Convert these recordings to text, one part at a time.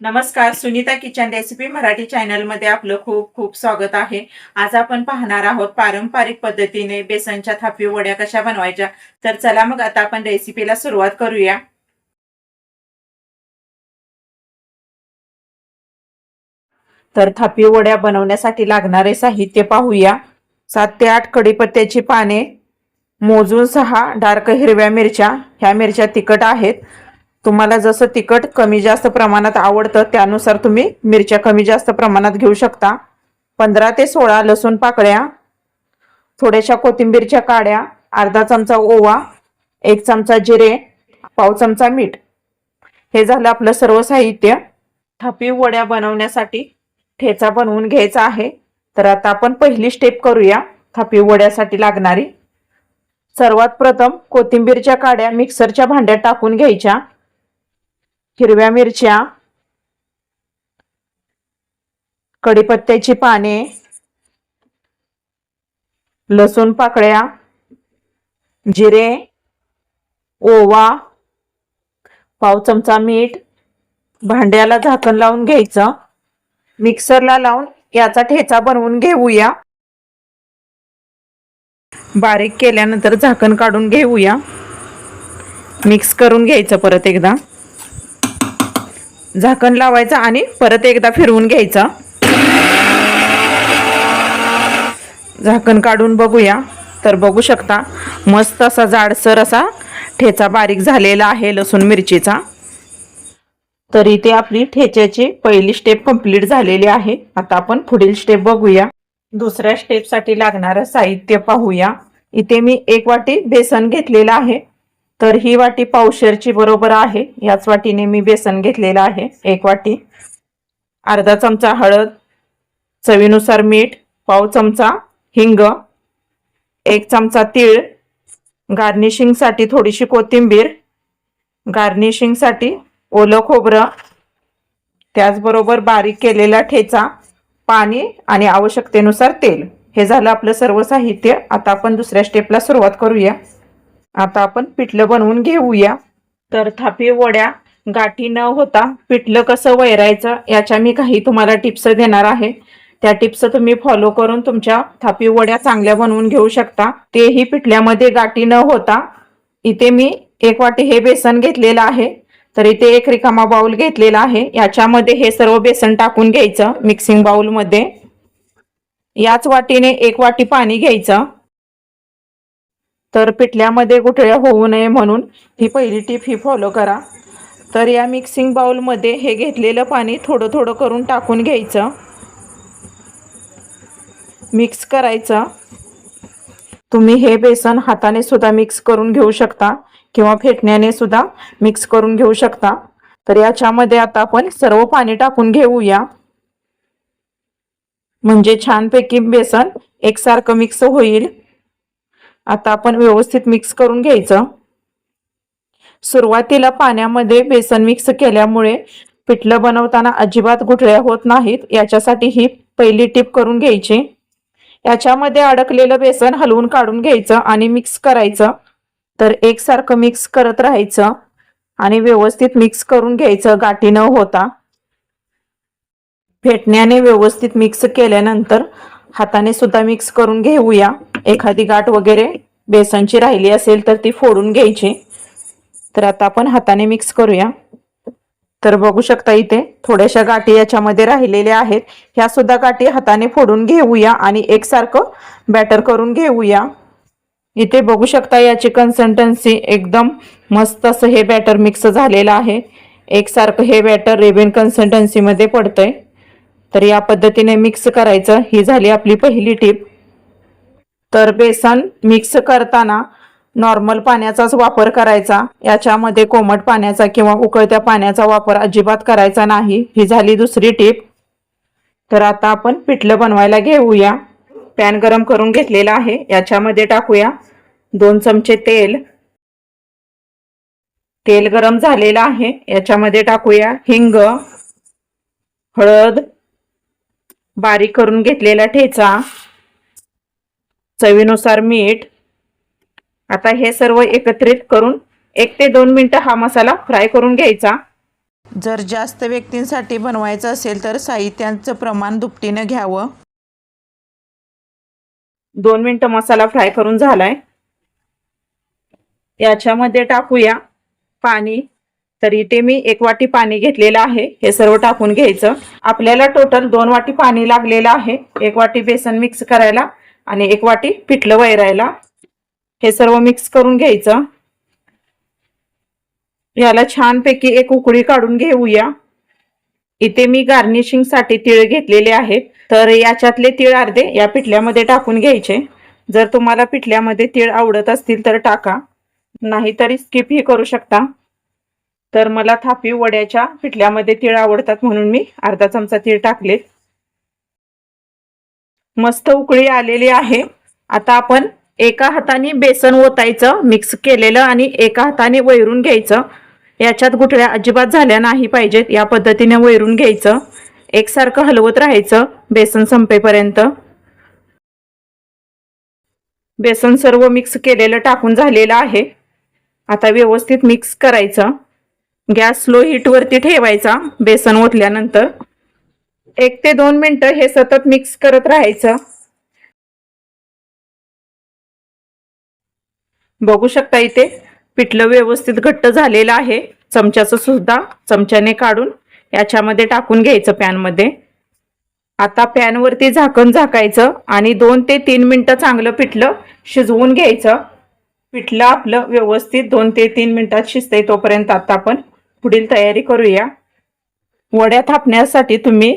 नमस्कार Sunita kitchen recipe Marathi चॅनलमध्ये आपलं खूप खूप स्वागत आहे. आज आपण पाहणार आहोत पारंपरिक पद्धतीने बेसनच्या थापी वड्या कशा बनवायच्या. तर चला मग आता आपण रेसिपीला सुरुवात करूया. तर थापी वड्या बनवण्यासाठी लागणारे साहित्य पाहूया. सात ते आठ कडीपत्त्याची पाने मोजून सहा डार्क हिरव्या मिरच्या. ह्या मिरच्या तिखट आहेत. तुम्हाला जसं तिखट कमी जास्त प्रमाणात आवडतं त्यानुसार तुम्ही मिरच्या कमी जास्त प्रमाणात घेऊ शकता. पंधरा ते सोळा लसूण पाकळ्या थोड्याशा कोथिंबीरच्या काड्या अर्धा चमचा ओवा एक चमचा जिरे पाव चमचा मीठ. हे झालं आपलं सर्व साहित्य. थापी वड्या बनवण्यासाठी ठेचा बनवून घ्यायचा आहे. तर आता आपण पहिली स्टेप करूया थापी वड्यासाठी लागणारी. सर्वात प्रथम कोथिंबीरच्या काड्या मिक्सरच्या भांड्यात टाकून घ्यायच्या. हिरव्या मिरच्या कढीपत्त्याची पाने लसूण पाकळ्या जिरे ओवा पाव चमचा मीठ भांड्याला झाकण लावून घ्यायचं. मिक्सरला लावून याचा ठेचा बनवून घेऊया. बारीक केल्यानंतर झाकण काढून घेऊया. मिक्स करून घ्यायचं परत एकदा. झाकण लावायचं आणि परत एकदा फिरवून घ्यायचं. झाकण काढून बघूया. तर बघू शकता मस्त असा जाडसर असा ठेचा बारीक झालेला आहे लसूण मिरचीचा. तर इथे आपली ठेच्याची पहिली स्टेप कंप्लीट झालेली आहे. आता आपण पुढील स्टेप बघूया. दुसऱ्या स्टेपसाठी लागणारं साहित्य पाहूया. इथे मी एक वाटी बेसन घेतलेलं आहे. तर ही वाटी पावशेरची बरोबर आहे. याच वाटीने मी बेसन घेतलेलं आहे एक वाटी. अर्धा चमचा हळद चवीनुसार मीठ पाव चमचा हिंग एक चमचा तीळ गार्निशिंगसाठी थोडीशी कोथिंबीर गार्निशिंगसाठी ओलं खोबरं त्याचबरोबर बारीक केलेला ठेचा पाणी आणि आवश्यकतेनुसार तेल. हे झालं आपलं सर्व साहित्य. आता आपण दुसऱ्या स्टेपला सुरुवात करूया. आता आपण पिठलं बनवून घेऊया. तर थापी वड्या गाठी न होता पिठलं कसं वैरायचं याच्या मी काही तुम्हाला टिप्स देणार आहे. त्या टिप्स तुम्ही फॉलो करून तुमच्या थापी वड्या चांगल्या बनवून घेऊ शकता. तेही पिठल्यामध्ये गाठी न होता. इथे मी एक वाटी हे बेसन घेतलेलं आहे. तर इथे एक रिकामा बाउल घेतलेला आहे. याच्यामध्ये हे सर्व बेसन टाकून घ्यायचं मिक्सिंग बाउलमध्ये याच वाटीने एक वाटी पाणी घ्यायचं. तर पिठल्यामध्ये गुठळ्या होऊ नये म्हणून ही पहिली टीप ही फॉलो करा. तर या मिक्सिंग बाउलमध्ये हे घेतलेलं पाणी थोडं थोडं करून टाकून घ्यायचं. मिक्स करायचं. तुम्ही हे बेसन हाताने सुद्धा मिक्स करून घेऊ शकता किंवा फेटण्याने सुद्धा मिक्स करून घेऊ शकता. तर याच्यामध्ये आता आपण सर्व पाणी टाकून घेऊया. म्हणजे छानपैकी बेसन एकसारखं मिक्स होईल. आता आपण व्यवस्थित मिक्स करून घ्यायचं. सुरुवातीला पाण्यामध्ये बेसन मिक्स केल्यामुळे पिठलं बनवताना अजिबात गुठळ्या होत नाहीत. याच्यासाठी ही पहिली टीप करून घ्यायची. याच्यामध्ये अडकलेलं बेसन हलवून काढून घ्यायचं आणि मिक्स करायचं. तर एकसारखं मिक्स करत राहायचं आणि व्यवस्थित मिक्स करून घ्यायचं. गाठी न होता. फेटण्याने व्यवस्थित मिक्स केल्यानंतर हाताने सुद्धा मिक्स करून घेऊया. एखादी गाठ वगैरे बेसनची राहिली असेल तर ती फोडून घ्यायची. तर आता आपण हाताने मिक्स करूया. तर बघू शकता इथे थोड्याशा गाठी याच्यामध्ये राहिलेल्या आहेत. ह्या सुद्धा गाठी हाताने फोडून घेऊया आणि एकसारखं बॅटर करून घेऊया. इथे बघू शकता याची कन्सिस्टन्सी एकदम मस्त असं हे बॅटर मिक्स झालेलं आहे. एकसारखं हे बॅटर रेबेन कन्सिस्टन्सीमध्ये पडतंय. तर या पद्धतीने मिक्स करायचं. ही झाली आपली पहिली टीप तर बेसन मिक्स करताना नॉर्मल पाण्याचाच वापर करायचा. याच्यामध्ये कोमट पाण्याचा किंवा उकळत्या पाण्याचा वापर अजिबात करायचा नाही. ही झाली दुसरी टीप तर आता आपण पिठलं बनवायला घेऊया. पॅन गरम करून घेतलेला आहे. याच्यामध्ये टाकूया दोन चमचे तेल. तेल गरम झालेलं आहे. याच्यामध्ये टाकूया हिंग हळद बारीक करून घेतलेला ठेचा. चवीनुसार मीठ. आता हे सर्व एकत्रित करून एक ते दोन मिनिटं हा मसाला फ्राय करून घ्यायचा. जर जास्त व्यक्तींसाठी बनवायचं असेल तर साहित्याचं प्रमाण दुपटीनं घ्यावं. दोन मिनटं मसाला फ्राय करून झालाय. याच्यामध्ये टाकूया पाणी. तर इथे मी एक वाटी पाणी घेतलेलं आहे. हे सर्व टाकून घ्यायचं. आपल्याला टोटल दोन वाटी पाणी लागलेलं आहे. एक वाटी बेसन मिक्स करायला आणि एक वाटी पिठलं वैरायला. हे सर्व मिक्स करून घ्यायचं. याला छानपैकी एक उकळी काढून घेऊया. इथे मी गार्निशिंगसाठी तिळ तीळ घेतलेले आहेत. तर याच्यातले तीळ अर्धे या पिठल्यामध्ये टाकून घ्यायचे. जर तुम्हाला पिठल्यामध्ये तीळ आवडत असतील तर टाका. नाहीतरी स्किप ही करू शकता. तर मला थापी वड्याच्या पिठल्यामध्ये तीळ आवडतात म्हणून मी अर्धा चमचा तीळ टाकले. मस्त उकळी आलेली आहे. आता आपण एका हाताने बेसन ओतायचं मिक्स केलेलं आणि एका हाताने वैरून घ्यायचं. याच्यात गुठळ्या अजिबात झाल्या नाही पाहिजेत. या पद्धतीने वैरून घ्यायचं. एकसारखं हलवत राहायचं बेसन संपेपर्यंत. बेसन सर्व मिक्स केलेलं टाकून झालेलं आहे. आता व्यवस्थित मिक्स करायचं. गॅस स्लो हीटवरती ठेवायचा बेसन ओतल्यानंतर. एक ते दोन मिनटं हे सतत मिक्स करत राहायचं. बघू शकता इथे पिठलं व्यवस्थित घट्ट झालेलं आहे. चमच्याचं सुद्धा चमच्याने काढून याच्यामध्ये टाकून घ्यायचं पॅनमध्ये. आता पॅनवरती झाकण झाकायचं आणि दोन ते तीन मिनटं चांगलं पिठलं शिजवून घ्यायचं. पिठलं आपलं व्यवस्थित दोन ते तीन मिनिटात शिजतंय तोपर्यंत आता आपण पुढील तयारी करूया. वड्या थापण्यासाठी तुम्ही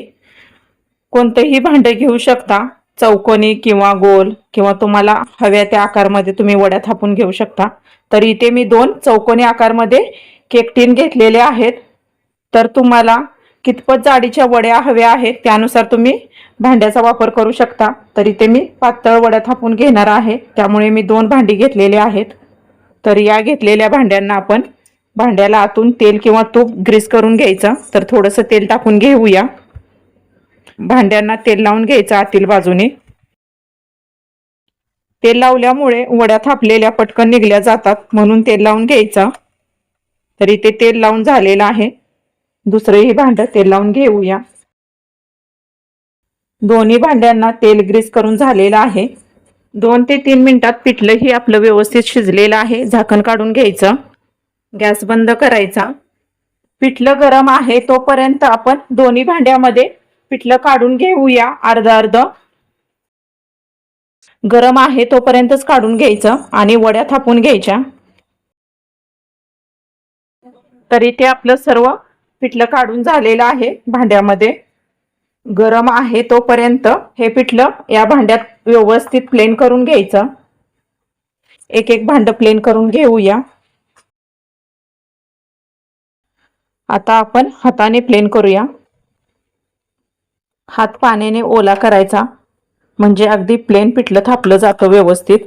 कोणतंही भांडे घेऊ शकता. चौकोनी किंवा गोल किंवा तुम्हाला हव्या त्या आकारमध्ये तुम्ही वड्या थापून घेऊ शकता. तर इथे मी दोन चौकोनी आकारमध्ये केक टीन घेतलेले आहेत. तर तुम्हाला कितपत जाडीच्या वड्या हव्या आहेत त्यानुसार तुम्ही भांड्याचा वापर करू शकता. तर इथे मी पातळ वड्या थापून घेणार आहे. त्यामुळे मी दोन भांडी घेतलेली आहेत. तर या घेतलेल्या भांड्यांना आपण भांड्याला आतून तेल किंवा तूप ग्रीस करून घ्यायचं. तर थोडंसं तेल टाकून घेऊया. भांड्यांना तेल लावून घ्यायचं आतील बाजूने. तेल लावल्यामुळे वड्या थापलेल्या पटकन निघल्या जातात म्हणून तेल लावून घ्यायचा. तर इथे तेल लावून झालेलं आहे. दुसरंही भांडं तेल लावून घेऊया. दोन्ही भांड्यांना तेल ग्रीस करून झालेलं आहे. दोन ते तीन मिनिटात पिठलंही आपलं व्यवस्थित शिजलेलं आहे. झाकण काढून घ्यायचं. गॅस बंद करायचा. पिठलं गरम आहे तोपर्यंत आपण दोन्ही भांड्यामध्ये पिठलं काढून घेऊया अर्ध अर्ध. गरम आहे तोपर्यंतच काढून घ्यायचं आणि वड्या थापून घ्यायच्या. तरी ते आपलं सर्व पिठलं काढून झालेलं आहे भांड्यामध्ये. गरम आहे तोपर्यंत हे पिठलं या भांड्यात व्यवस्थित प्लेन करून घ्यायचं. एक एक भांड प्लेन करून घेऊया. आता आपण हाताने प्लेन करूया. हात पाण्याने ओला करायचा म्हणजे अगदी प्लेन पिठलं थापलं जातं व्यवस्थित.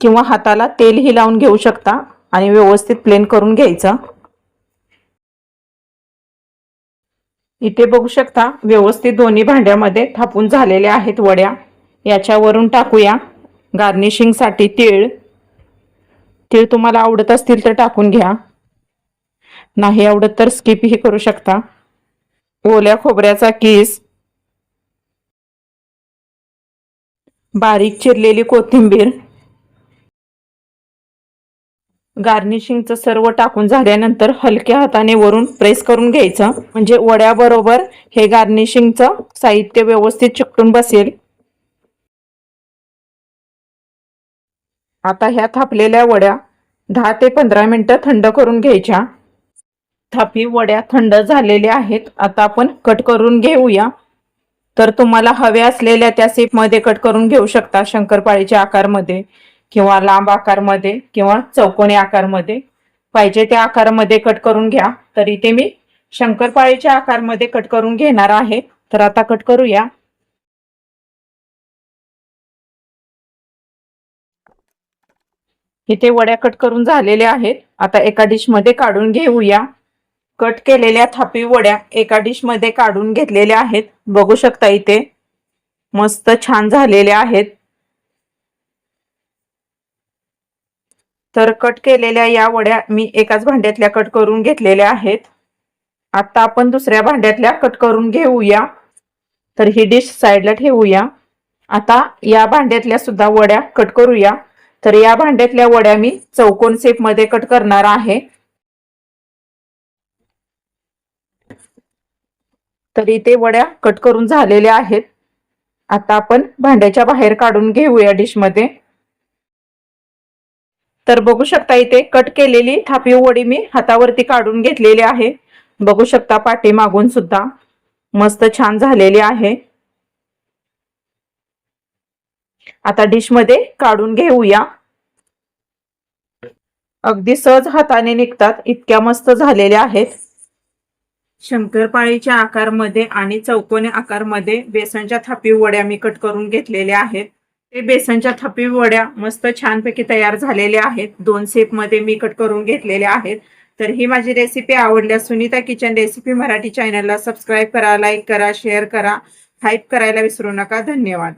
किंवा हाताला तेलही लावून घेऊ शकता आणि व्यवस्थित प्लेन करून घ्यायचं. इथे बघू शकता व्यवस्थित दोन्ही भांड्यामध्ये थापून झालेल्या आहेत वड्या. याच्यावरून टाकूया गार्निशिंगसाठी तीळ. तीळ तुम्हाला आवडत असतील तर टाकून घ्या. नाही आवडत तर स्किपही करू शकता. ओल्या खोबऱ्याचा किस. बारीक चिरलेली कोथिंबीर. गार्निशिंगचं सर्व टाकून झाल्यानंतर हलक्या हाताने वरून प्रेस करून घ्यायचं. म्हणजे वड्याबरोबर हे गार्निशिंगचं साहित्य व्यवस्थित चिकटून बसेल. आता ह्या थापलेल्या वड्या दहा ते पंधरा मिनिटं थंड करून घ्यायच्या. थापी वड्या थंड झालेल्या आहेत. आता आपण कट करून घेऊया. तर तुम्हाला हव्या असलेल्या त्या सेपमध्ये कट करून घेऊ शकता. शंकरपाळीच्या आकारमध्ये किंवा लांब आकारमध्ये किंवा चौकोनी आकारमध्ये. पाहिजे त्या आकारामध्ये कट करून घ्या. तर इथे मी शंकरपाळीच्या आकारमध्ये कट करून घेणार आहे. तर आता कट करूया. इथे वड्या कट करून झालेल्या आहेत. आता एका डिशमध्ये काढून घेऊया. कट केलेल्या थापी वड्या एका डिशमध्ये काढून घेतलेल्या आहेत. बघू शकता इथे. मस्त छान झालेल्या आहेत. तर कट केलेल्या या वड्या मी एकाच भांड्यातल्या कट करून घेतलेल्या आहेत. आता आपण दुसऱ्या भांड्यातल्या कट करून घेऊया. तर ही डिश साईडला ठेवूया. आता या भांड्यातल्या सुद्धा वड्या कट करूया. तर या भांड्यातल्या वड्या मी चौकोन शेपमध्ये कट करणार आहे. तरी ते वड्या कट करून झालेल्या आहेत. आता आपण भांड्याच्या बाहेर काढून घेऊया डिशमध्ये. तर बघू शकता इथे कट केलेली थापी वडी मी हातावरती काढून घेतलेली आहे. बघू शकता पाठी मागून सुद्धा मस्त छान झालेली आहे. आता डिशमध्ये काढून घेऊया. अगदी सहज हाताने निघतात इतक्या मस्त झालेल्या आहेत. शंकरपाळीच्या आकारमध्ये आणि चौकोनी आकारमध्ये बेसनच्या थापी वड्या मी कट करून घेतलेल्या आहेत. ते बेसनच्या थापी वड्या मस्त छानपैकी तयार झालेल्या आहेत. दोन सेपमध्ये मी कट करून घेतलेल्या आहेत. तर ही माझी रेसिपी आवडल्यास सुनीता किचन रेसिपी मराठी चॅनलला सबस्क्राईब करा लाईक करा शेअर करा. हाईप करायला विसरू नका. धन्यवाद.